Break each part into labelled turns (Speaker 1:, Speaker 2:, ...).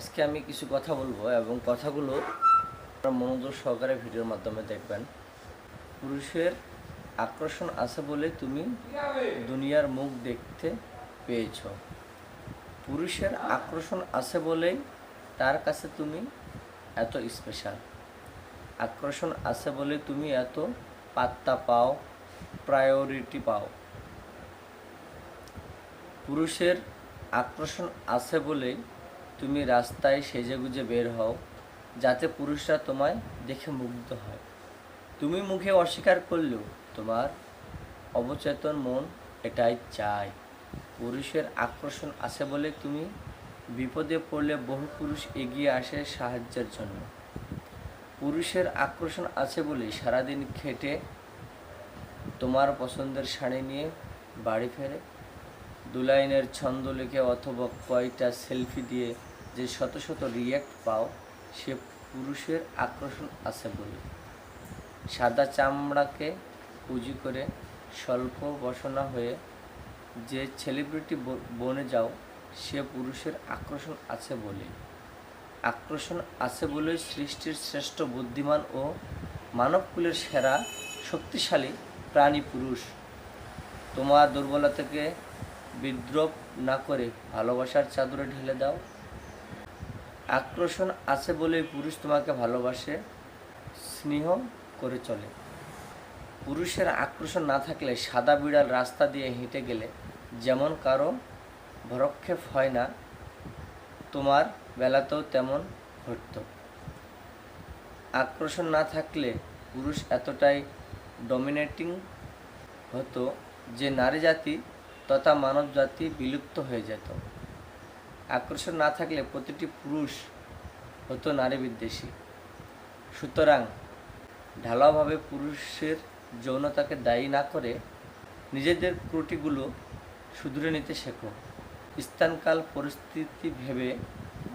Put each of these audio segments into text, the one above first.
Speaker 1: আজকে আমি কিছু কথা বলব এবং কথাগুলো আপনারা মনোযোগ সহকারে ভিডিওর মাধ্যমে দেখবেন। পুরুষের আকর্ষণ আছে বলে তুমি দুনিয়ার মুখ দেখতে পেয়েছ। পুরুষের আকর্ষণ আছে বলেই তার কাছে তুমি এত স্পেশাল আকর্ষণ আছে বলে তুমি এত পাত্তা পাও প্রায়োরিটি পাও। পুরুষের আকর্ষণ আছে বলেই তুমি রাস্তায় সেজেগুজে বের হও, যাতে পুরুষরা তোমায় দেখে মুগ্ধ হয়। তুমি মুখে অস্বীকার করলেও তোমার অবচেতন মন এটাই চায়। পুরুষের আকর্ষণ আছে বলে তুমি বিপদে পড়লে বহু পুরুষ এগিয়ে আসে সাহায্যের জন্য। পুরুষের আকর্ষণ আছে বলেই সারাদিন খেটে তোমার পছন্দের শাড়ি নিয়ে বাড়ি ফেরে। দু লাইনের ছন্দ লিখে অথবা কয়টা সেলফি দিয়ে যে শত শত রিয়্যাক্ট পাও, সে পুরুষের আকর্ষণ আছে বলে। সাদা চামড়াকে পুঁজি করে স্বল্প বসনা হয়ে যে সেলিব্রিটি বনে যাও, সে পুরুষের আকর্ষণ আছে বলে। আকর্ষণ আছে বলে সৃষ্টির শ্রেষ্ঠ বুদ্ধিমান ও মানবকুলের সেরা শক্তিশালী প্রাণী পুরুষ। তোমার দুর্বলতাকে বিদ্রোপ না করে ভালোবাসার চাদরে ঢেলে দাও। আকর্ষণ আছে বলেই পুরুষ তোমাকে ভালোবাসে, স্নেহ করে চলে। পুরুষের আকর্ষণ না থাকলে সাদা বিড়াল রাস্তা দিয়ে হেঁটে গেলে যেমন কারও ভরক্ষেপ হয় না, তোমার বেলাতেও তেমন ঘটত। আকর্ষণ না থাকলে পুরুষ এতটাই ডমিনেটিং হতো যে নারী জাতি তথা মানব জাতি বিলুপ্ত হয়ে যেত। আকর্ষণ না থাকলে প্রতিটি পুরুষ হতো নারী বিদ্বেষী। সুতরাং ঢালাওভাবে পুরুষের যৌনতাকে দায়ী না করে নিজেদের ত্রুটিগুলো শুধরে নিতে শেখো। স্থানকাল পরিস্থিতি ভেবে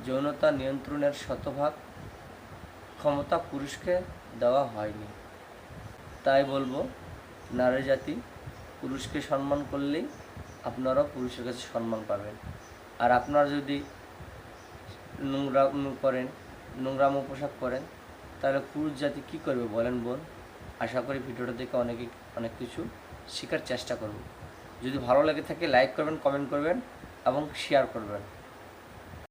Speaker 1: যৌনতা নিয়ন্ত্রণের শতভাগ ক্ষমতা পুরুষকে দেওয়া হয়নি। তাই বলব, নারী জাতি পুরুষকে সম্মান করলেই আপনারাও পুরুষের কাছে সম্মান পাবেন। আর আপনারা যদি নোংরা করেন নোংরামো পোশাক করেন, তাহলে পুরুষ জাতি কী করবে বলেন বোন? আশা করি ভিডিওটা দেখে অনেকে, অনেক কিছু শেখার চেষ্টা করব। যদি ভালো লাগে থাকে লাইক করবেন কমেন্ট করবেন এবং শেয়ার করবেন।